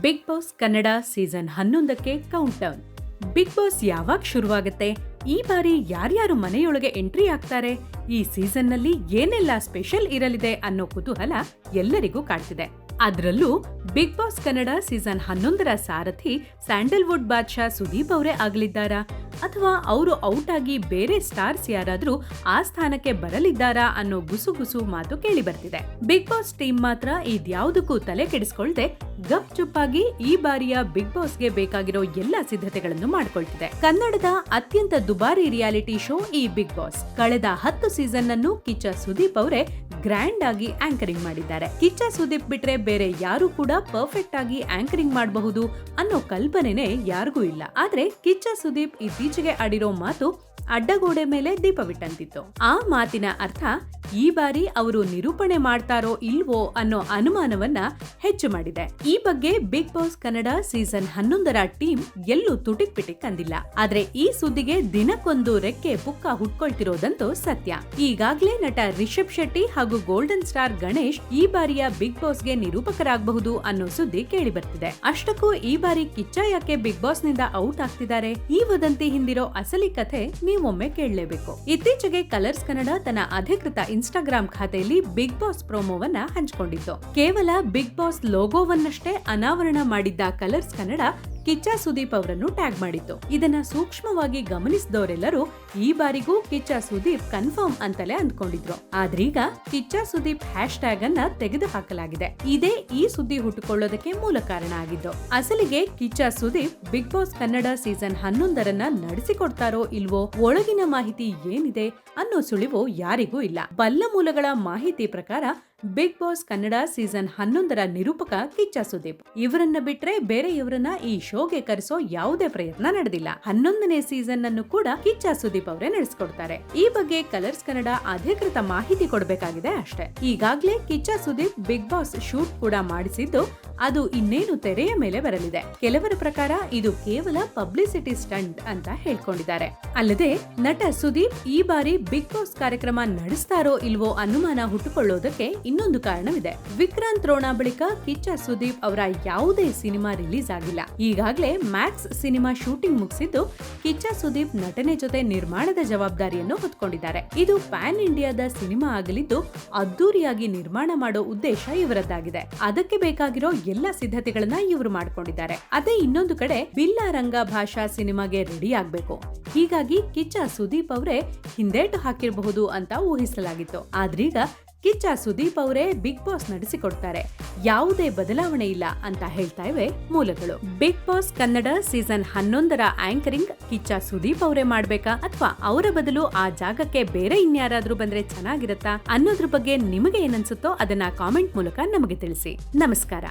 Big Boss Kannada season ಹನ್ನೊಂದಕ್ಕೆ countdown Bigg Boss ಯಾವಾಗ ಶುರುವಾಗುತ್ತೆ? ಈ ಬಾರಿ ಯಾರ್ಯಾರು ಮನೆಯೊಳಗೆ ಎಂಟ್ರಿ ಆಗ್ತಾರೆ? ಈ ಸೀಸನ್ನಲ್ಲಿ ಏನೆಲ್ಲ ಸ್ಪೆಷಲ್ ಇರಲಿದೆ ಅನ್ನೋ ಕುತೂಹಲ ಎಲ್ಲರಿಗೂ ಕಾಡ್ತಿದೆ ಅದರಲ್ಲೂ ಬಿಗ್ ಬಾಸ್ ಕನ್ನಡ ಸೀಸನ್ ಹನ್ನೊಂದರ ಸಾರಥಿ ಸ್ಯಾಂಡಲ್ವುಡ್ ಬಾದ್ಶಾ ಸುದೀಪ್ ಅವರೇ ಆಗಲಿದ್ದಾರಾ? ಅಥವಾ ಅವರು ಔಟ್ ಆಗಿ ಬೇರೆ ಸ್ಟಾರ್ಸ್ ಯಾರಾದರೂ ಆ ಸ್ಥಾನಕ್ಕೆ ಬರಲಿದ್ದಾರಾ ಅನ್ನೋ ಗುಸುಗುಸು ಮಾತು ಕೇಳಿ ಬರ್ತಿದೆ. ಬಿಗ್ ಬಾಸ್ ಟೀಮ್ ಮಾತ್ರ ಇದ್ಯಾವುದಕ್ಕೂ ತಲೆ ಕೆಡಿಸ್ಕೊಳ್ದೆ ಗಪ್ ಚುಪ್ಪಾಗಿ ಈ ಬಾರಿಯ ಬಿಗ್ ಬಾಸ್ಗೆ ಬೇಕಾಗಿರೋ ಎಲ್ಲ ಸಿದ್ಧತೆಗಳನ್ನು ಮಾಡ್ಕೊಳ್ತಿದೆ. ಕನ್ನಡದ ಅತ್ಯಂತ ದುಬಾರಿ ರಿಯಾಲಿಟಿ ಶೋ ಈ ಬಿಗ್ ಬಾಸ್. ಕಳೆದ ಹತ್ತು ಸೀಸನ್ ಅನ್ನು ಕಿಚ್ಚ ಸುದೀಪ್ ಅವರೇ ಗ್ರ್ಯಾಂಡ್ ಆಗಿ ಆಂಕರಿಂಗ್ ಮಾಡಿದ್ದಾರೆ. ಕಿಚ್ಚ ಸುದೀಪ್ ಬಿಟ್ರೆ ಬೇರೆ ಯಾರು ಕೂಡ ಪರ್ಫೆಕ್ಟ್ ಆಗಿ ಆಂಕರಿಂಗ್ ಮಾಡಬಹುದು ಅನ್ನೋ ಕಲ್ಪನೆನೇ ಯಾರಿಗೂ ಇಲ್ಲ. ಆದ್ರೆ ಕಿಚ್ಚ ಸುದೀಪ್ ಇತ್ತೀಚೆಗೆ ಆಡಿರೋ ಮಾತು ಅಡ್ಡಗೋಡೆ ಮೇಲೆ ದೀಪವಿಟ್ಟಂತಿತ್ತು. ಆ ಮಾತಿನ ಅರ್ಥ ಈ ಬಾರಿ ಅವರು ನಿರೂಪಣೆ ಮಾಡ್ತಾರೋ ಇಲ್ವೋ ಅನ್ನೋ ಅನುಮಾನವನ್ನ ಹೆಚ್ಚು ಮಾಡಿದೆ. ಈ ಬಗ್ಗೆ ಬಿಗ್ ಬಾಸ್ ಕನ್ನಡ ಸೀಸನ್ ಹನ್ನೊಂದರ ಟೀಮ್ ಎಲ್ಲೂ ತುಟಿಕ್ ಪಿಟಿಕ್ ಅಂದಿಲ್ಲ ಆದ್ರೆ ಈ ಸುದ್ದಿಗೆ ದಿನಕ್ಕೊಂದು ರೆಕ್ಕೆ ಪುಕ್ಕ ಹುಟ್ಕೊಳ್ತಿರೋದಂತೂ ಸತ್ಯ. ಈಗಾಗ್ಲೇ ನಟ ರಿಷಬ್ ಶೆಟ್ಟಿ ಹಾಗೂ ಗೋಲ್ಡನ್ ಸ್ಟಾರ್ ಗಣೇಶ್ ಈ ಬಾರಿಯ ಬಿಗ್ ಬಾಸ್ಗೆ ನಿರೂಪಕರಾಗಬಹುದು ಅನ್ನೋ ಸುದ್ದಿ ಕೇಳಿ ಬರ್ತಿದೆ ಅಷ್ಟಕ್ಕೂ ಈ ಬಾರಿ ಕಿಚ್ಚ ಯಾಕೆ ಬಿಗ್ ಬಾಸ್ನಿಂದ ಔಟ್ ಆಗ್ತಿದ್ದಾರೆ. ಈ ವದಂತಿ ಹಿಂದಿರೋ ಅಸಲಿ ಕಥೆ ನೀವೊಮ್ಮೆ ಕೇಳಲೇಬೇಕು. ಇತ್ತೀಚೆಗೆ ಕಲರ್ಸ್ ಕನ್ನಡ ತನ್ನ ಅಧಿಕೃತ ಇನ್ಸ್ಟಾಗ್ರಾಂ ಖಾತೆಯಲ್ಲಿ ಬಿಗ್ ಬಾಸ್ ಪ್ರೋಮೋವನ್ನ ಹಂಚಿಕೊಂಡಿತ್ತು ಕೇವಲ ಬಿಗ್ ಬಾಸ್ ಲೋಗೋವನ್ನಷ್ಟೇ ಅನಾವರಣ ಮಾಡಿದ್ದ ಕಲರ್ಸ್ ಕನ್ನಡ ಕಿಚ್ಚ ಸುದೀಪ್ ಅವರನ್ನು ಟ್ಯಾಗ್ ಮಾಡಿತ್ತು. ಇದನ್ನ ಸೂಕ್ಷ್ಮವಾಗಿ ಗಮನಿಸಿದವರೆಲ್ಲರೂ ಈ ಬಾರಿಗೂ ಕಿಚ್ಚ ಸುದೀಪ್ ಕನ್ಫರ್ಮ್ ಅಂತಲೇ ಅಂದ್ಕೊಂಡಿದ್ರು. ಆದ್ರೀಗ ಕಿಚ್ಚ ಸುದೀಪ್ ಹ್ಯಾಶ್ ಟ್ಯಾಗ್ ಅನ್ನ ತೆಗೆದು ಹಾಕಲಾಗಿದೆ ಇದೇ ಈ ಸುದ್ದಿ ಹುಟ್ಟುಕೊಳ್ಳೋದಕ್ಕೆ ಮೂಲ ಕಾರಣ ಆಗಿದ್ದು, ಅಸಲಿಗೆ Kiccha Sudeep Bigg Boss Kannada season ಹನ್ನೊಂದರನ್ನ ನಡೆಸಿಕೊಡ್ತಾರೋ ಇಲ್ವೋ, ಒಳಗಿನ ಮಾಹಿತಿ ಏನಿದೆ ಅನ್ನೋ ಸುಳಿವು ಯಾರಿಗೂ ಇಲ್ಲ. ಬಲ್ಲ ಮೂಲಗಳ ಮಾಹಿತಿ ಪ್ರಕಾರ ಬಿಗ್ ಬಾಸ್ ಕನ್ನಡ ಸೀಸನ್ ಹನ್ನೊಂದರ ನಿರೂಪಕ ಕಿಚ್ಚ ಸುದೀಪ್. ಇವರನ್ನ ಬಿಟ್ರೆ ಬೇರೆ ಇವರನ್ನ ಈ ಶೋಗೆ ಕರೆಸೋ ಯಾವುದೇ ಪ್ರಯತ್ನ ನಡೆದಿಲ್ಲ. ಹನ್ನೊಂದನೇ ಸೀಸನ್ ಅನ್ನು ಕೂಡ ಕಿಚ್ಚ ಸುದೀಪ್ ಅವರೇ ನಡೆಸಿಕೊಡ್ತಾರೆ. ಈ ಬಗ್ಗೆ ಕಲರ್ಸ್ ಕನ್ನಡ ಅಧಿಕೃತ ಮಾಹಿತಿ ಕೊಡಬೇಕಾಗಿದೆ ಅಷ್ಟೇ. ಈಗಾಗಲೇ Kiccha Sudeep Bigg Boss shoot ಕೂಡ ಮಾಡಿಸಿದ್ದು ಅದು ಇನ್ನೇನು ತೆರೆಯ ಮೇಲೆ ಬರಲಿದೆ. ಕೆಲವರ ಪ್ರಕಾರ ಇದು ಕೇವಲ ಪಬ್ಲಿಸಿಟಿ ಸ್ಟಂಟ್ ಅಂತ ಹೇಳ್ಕೊಂಡಿದ್ದಾರೆ. ಅಲ್ಲದೆ ನಟ ಸುದೀಪ್ ಈ ಬಾರಿ ಬಿಗ್ ಬಾಸ್ ಕಾರ್ಯಕ್ರಮ ನಡೆಸ್ತಾರೋ ಇಲ್ವೋ ಅನುಮಾನ ಹುಟ್ಟುಕೊಳ್ಳೋದಕ್ಕೆ ಇನ್ನೊಂದು ಕಾರಣವಿದೆ. ವಿಕ್ರಾಂತ್ ರೋಣ ಬಳಿಕ ಕಿಚ್ಚ ಸುದೀಪ್ ಅವರ ಯಾವುದೇ ಸಿನಿಮಾ ರಿಲೀಸ್ ಆಗಿಲ್ಲ. ಈಗಾಗಲೇ ಮ್ಯಾಕ್ಸ್ ಸಿನಿಮಾ ಶೂಟಿಂಗ್ ಮುಗಿಸಿದ್ದು ಕಿಚ್ಚ ಸುದೀಪ್ ನಟನೆ ಜೊತೆ ನಿರ್ಮಾಣದ ಜವಾಬ್ದಾರಿಯನ್ನು ಹೊತ್ಕೊಂಡಿದ್ದಾರೆ. ಇದು ಪ್ಯಾನ್ ಇಂಡಿಯಾದ ಸಿನಿಮಾ ಆಗಲಿದ್ದು ಅದ್ದೂರಿಯಾಗಿ ನಿರ್ಮಾಣ ಮಾಡೋ ಉದ್ದೇಶ ಇವರದ್ದಾಗಿದೆ. ಅದಕ್ಕೆ ಬೇಕಾಗಿರೋ ಎಲ್ಲ ಸಿದ್ಧತೆಗಳನ್ನ ಇವರು ಮಾಡ್ಕೊಂಡಿದ್ದಾರೆ. ಅದೇ ಇನ್ನೊಂದು ಕಡೆ ಬಿಲ್ಲ ರಂಗ ಭಾಷಾ ಸಿನಿಮಾಗೆ ರೆಡಿ ಆಗ್ಬೇಕು. ಹೀಗಾಗಿ ಕಿಚ್ಚ ಸುದೀಪ್ ಅವರೇ ಹಿಂದೇಟು ಹಾಕಿರಬಹುದು ಅಂತ ಊಹಿಸಲಾಗಿತ್ತು. ಆದ್ರೀಗ ಕಿಚ್ಚ ಸುದೀಪ್ ಅವರೇ ಬಿಗ್ ಬಾಸ್ ನಡೆಸಿಕೊಡ್ತಾರೆ. ಯಾವುದೇ ಬದಲಾವಣೆ ಇಲ್ಲ ಅಂತ ಹೇಳ್ತಾ ಇವೆ ಮೂಲಗಳು. ಬಿಗ್ ಬಾಸ್ ಕನ್ನಡ ಸೀಸನ್ ಹನ್ನೊಂದರ ಆಂಕರಿಂಗ್ ಕಿಚ್ಚ ಸುದೀಪ್ ಅವರೇ ಮಾಡ್ಬೇಕಾ? ಅಥವಾ ಅವರ ಬದಲು ಆ ಜಾಗಕ್ಕೆ ಬೇರೆ ಇನ್ಯಾರಾದ್ರೂ ಬಂದ್ರೆ ಚೆನ್ನಾಗಿರತ್ತಾ? ಅನ್ನೋದ್ರ ಬಗ್ಗೆ ನಿಮಗೆ ಏನನ್ಸುತ್ತೋ ಅದನ್ನ ಕಾಮೆಂಟ್ ಮೂಲಕ ನಮಗೆ ತಿಳಿಸಿ. ನಮಸ್ಕಾರ.